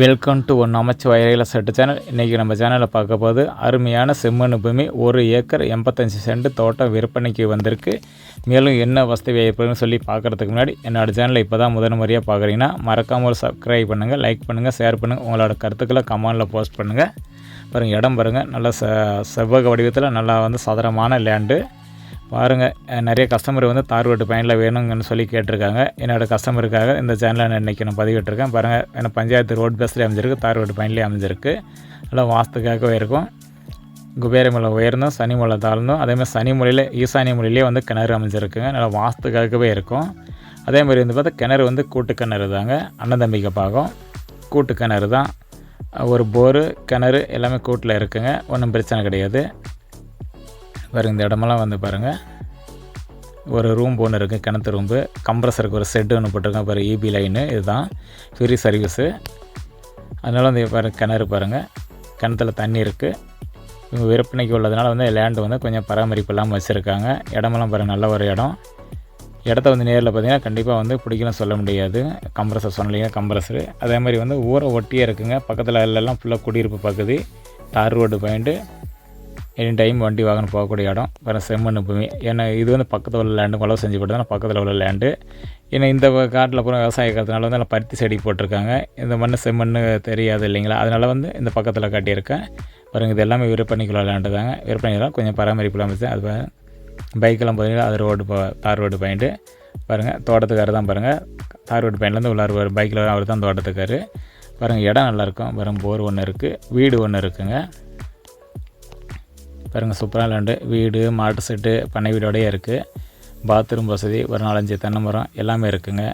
Welcome to one அமைச்சு வயலில் set channel இன்றைக்கி நம்ம சேனலில் பார்க்க போது அருமையான செம்மண் பூமி. ஒரு ஏக்கர் எண்பத்தஞ்சு சென்ட் தோட்டம் விற்பனைக்கு வந்திருக்கு. மேலும் என்ன வசதி வாய்ப்புன்னு சொல்லி பார்க்குறதுக்கு முன்னாடி என்னோடய சேனலை இப்போ தான் முதல் முறையாக பார்க்குறீங்கன்னா மறக்காமல் ஒரு சப்ஸ்கிரைப் பண்ணுங்கள் லைக் பண்ணுங்கள் ஷேர் பண்ணுங்கள் உங்களோட கருத்துக்களை கமெண்டில் போஸ்ட் பண்ணுங்கள் பாருங்கள் இடம் பாருங்கள் நல்ல செ செவ்வக வடிவத்தில் நல்லா வந்து சதுரமான லேண்டு பாருங்கள் நிறைய கஸ்டமர் வந்து தார்வட்டு பயனில் வேணுங்கன்னு சொல்லி கேட்டிருக்காங்க. என்னோடய கஸ்டமருக்காக இந்த சேனலை நான் இன்றைக்கி நான் பதிவிட்டிருக்கேன். பாருங்கள் ஏன்னா பஞ்சாயத்து ரோட் பஸ்லேயே அமைஞ்சிருக்கு தார் வீட்டு பயன்லேயே அமைஞ்சிருக்கு. நல்லா வாஸ்துக்காகவே இருக்கும். குபேரமலை உயர்ந்தும் சனி மலை தாழ்ந்தும் அதேமாதிரி சனி மொழியில் ஈசானிய மொழியிலே வந்து கிணறு அமைஞ்சிருக்குங்க. நல்லா வாஸ்துக்காகவே இருக்கும். அதே மாதிரி வந்து பார்த்தா கிணறு வந்து கூட்டு கிணறு தாங்க அன்னதம்பிக்கை பாகம். கூட்டு கிணறு தான். ஒரு போரு கிணறு எல்லாமே கூட்டில் இருக்குங்க. ஒன்றும் பிரச்சனை கிடையாது. வேறு இந்த இடமெல்லாம் வந்து பாருங்கள் ஒரு ரூம் ஒன்று இருக்குது கிணத்து ரூம்பு கம்ப்ரஸருக்கு ஒரு செட்டு ஒன்று போட்டிருக்கேன் பாரு இபி லைனு இதுதான். ஃப்ரீ சர்வீஸு அதனால் வந்து பாரு கிணறு பாருங்கள் கிணத்துல தண்ணி இருக்குது இவங்க விற்பனைக்கு உள்ளதுனால வந்து லேண்டு வந்து கொஞ்சம் பராமரிப்பு இல்லாமல் வச்சுருக்காங்க. இடமெல்லாம் பாருங்கள் நல்ல ஒரு இடம். இடத்த வந்து நேரில் பார்த்தீங்கன்னா கண்டிப்பாக வந்து பிடிக்கணும் சொல்ல முடியாது. கம்ப்ரஸர் சொன்னீங்க கம்ப்ரஸரு அதே மாதிரி வந்து ஊரை ஒட்டியே இருக்குங்க. பக்கத்தில் எல்லாம் ஃபுல்லாக குடியிருப்பு பகுதி. தார் ரோடு பாயிண்ட்டு எனி டைம் வண்டி வாகனம் போகக்கூடிய இடம் வேறு செம்மண் பூமி. ஏன்னா இது வந்து பக்கத்தில் உள்ள லேண்டு உழவு செஞ்சு போட்டு பக்கத்தில் உள்ள லேண்டு ஏன்னா இந்த காட்டில் அப்புறம் விவசாய காலத்தினால வந்து நல்லா பருத்தி செடி போட்டிருக்காங்க. இந்த மண் செம்மண் தெரியாது இல்லைங்களா? அதனால் வந்து இந்த பக்கத்தில் காட்டியிருக்கேன். பாருங்க இது எல்லாமே விற்பனைக்குள்ள லேண்டு தாங்க. கொஞ்சம் பராமரிப்பு இல்லாமல் அது பைக்கெல்லாம் பார்த்தீங்கன்னா அது ரோடு போ தார் ரோடு பாயிண்ட்டு. பாருங்கள் தோட்டத்துக்காரர் தான் பாருங்கள் தார் ரோடு பாயிண்ட்லேருந்து உள்ளார் பைக்கில் அவர் தான் தோட்டத்துக்கார். பாருங்கள் இடம் நல்லாயிருக்கும் பாருங்கள் போர் ஒன்று இருக்குது வீடு ஒன்று இருக்குங்க. பாருங்கள் சூப்பராக லேண்டு வீடு மாட்டு செட்டு பண்ணை வீடோடய இருக்குது பாத்ரூம் வசதி ஒரு நாலஞ்சு தென்னை மரம் எல்லாமே இருக்குங்க.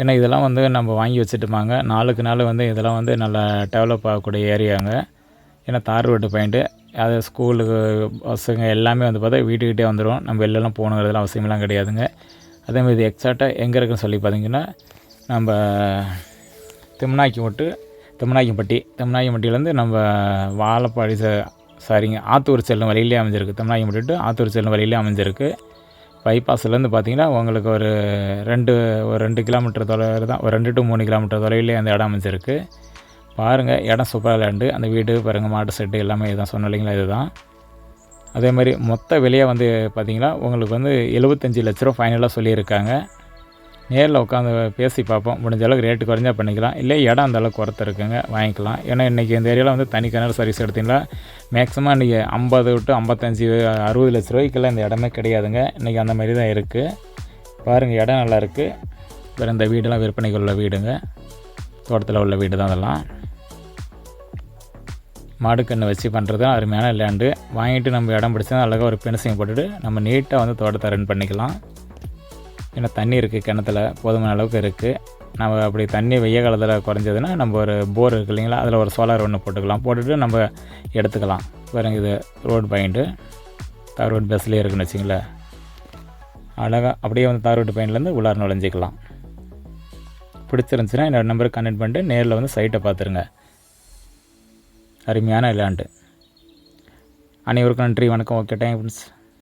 ஏன்னா இதெல்லாம் வந்து நம்ம வாங்கி வச்சுட்டுமாங்க நாளுக்கு நாள் வந்து இதெல்லாம் வந்து நல்லா டெவலப் ஆகக்கூடிய ஏரியாங்க. ஏன்னா தார் ரோட்டு பாயிண்ட்டு அது ஸ்கூலுக்கு பஸ்ஸுங்க எல்லாமே வந்து பார்த்தா வீட்டுக்கிட்டே வந்துடும் நம்ம வெளிலலாம் போகணுங்கிறதுலாம் அவசியமெல்லாம் கிடையாதுங்க. அதேமாதிரி இது எக்ஸாக்டாக எங்கே இருக்குன்னு சொல்லி பார்த்தீங்கன்னா நம்ம திம்னாக்கி விட்டு திம்னாக்கிப்பட்டி திம்னாக்கிப்பட்டியிலேருந்து நம்ம வாழப்பாடி சாரிங்க ஆத்தூர் செல்லும் வழியிலே அமைஞ்சிருக்கு. தமிழ்நாடு விட்டுட்டு ஆத்தூர் செல்லும் வழியிலே அமைஞ்சிருக்கு. பைபாஸ்லேருந்து பார்த்தீங்கன்னா உங்களுக்கு ஒரு ரெண்டு ஒரு ரெண்டு கிலோமீட்டர் தொலைவில் தான் ஒரு ரெண்டு டு மூணு கிலோமீட்டர் தொலைவிலே அந்த இடம் அமைஞ்சிருக்கு. பாருங்கள் இடம் சூப்பராக லேண்டு அந்த வீடு பாருங்கள் மாட்டு செட்டு எல்லாமே இதுதான். சொன்ன இல்லைங்களா இதுதான். அதே மாதிரி மொத்த விலையை வந்து பார்த்திங்கன்னா உங்களுக்கு வந்து எழுபத்தஞ்சி லட்ச ரூபா ஃபைனலாக சொல்லியிருக்காங்க. நேரில் உட்காந்து பேசி பார்ப்போம். முடிஞ்ச அளவுக்கு ரேட்டு குறைஞ்சா பண்ணிக்கலாம். இல்லை இடம் அந்த அளவுக்கு குறைத்த இருக்குங்க வாங்கிக்கலாம். ஏன்னா இன்றைக்கி இந்த ஏரியாவில் வந்து தனி கிணறு சர்வீஸ் எடுத்திங்களா? மேக்ஸிமம் இன்றைக்கி ஐம்பது டு ஐம்பத்தஞ்சு அறுபது லட்ச ரூபாய்க்கெல்லாம் இந்த இடமே கிடையாதுங்க. இன்றைக்கி அந்த மாதிரி தான் இருக்குது பாருங்கள் இடம் நல்லா இருக்குது வேறு இந்த வீடெல்லாம் விற்பனைக்கு உள்ள வீடுங்க. தோட்டத்தில் உள்ள வீடு தான் அதெல்லாம். மாடுக்கண்ணு வச்சு பண்ணுறது அருமையான லேண்டு வாங்கிட்டு நம்ம இடம் பிடிச்சா அழகாக ஒரு பென்சிங் போட்டுட்டு நம்ம நீட்டாக வந்து தோட்டத்தை ரன் பண்ணிக்கலாம். ஏன்னா தண்ணி இருக்குது கிணத்துல. போதுமான அளவுக்கு இருக்குது நம்ம அப்படி தண்ணி வெய்ய காலத்தில் குறைஞ்சதுன்னா நம்ம ஒரு போர் இருக்குது இல்லைங்களா? அதில் ஒரு சோலார் ஒன்று போட்டுக்கலாம். போட்டுட்டு நம்ம எடுத்துக்கலாம். பாருங்க இது ரோடு பாயிண்ட்டு தார் ரோடு பஸ்லேயே இருக்குன்னு வச்சிங்களேன் அழகாக அப்படியே வந்து தார் ரோடு பாயிண்ட்லேருந்து உள்ளார நுழைஞ்சிக்கலாம். பிடிச்சிருந்துச்சின்னா என்னோடய நம்பருக்கு கனெக்ட் பண்ணிட்டு நேரில் வந்து சைட்டை பார்த்துருங்க அருமையான விளையாண்டு அனைவருக்கும் நன்றி. வணக்கம். Okay time friends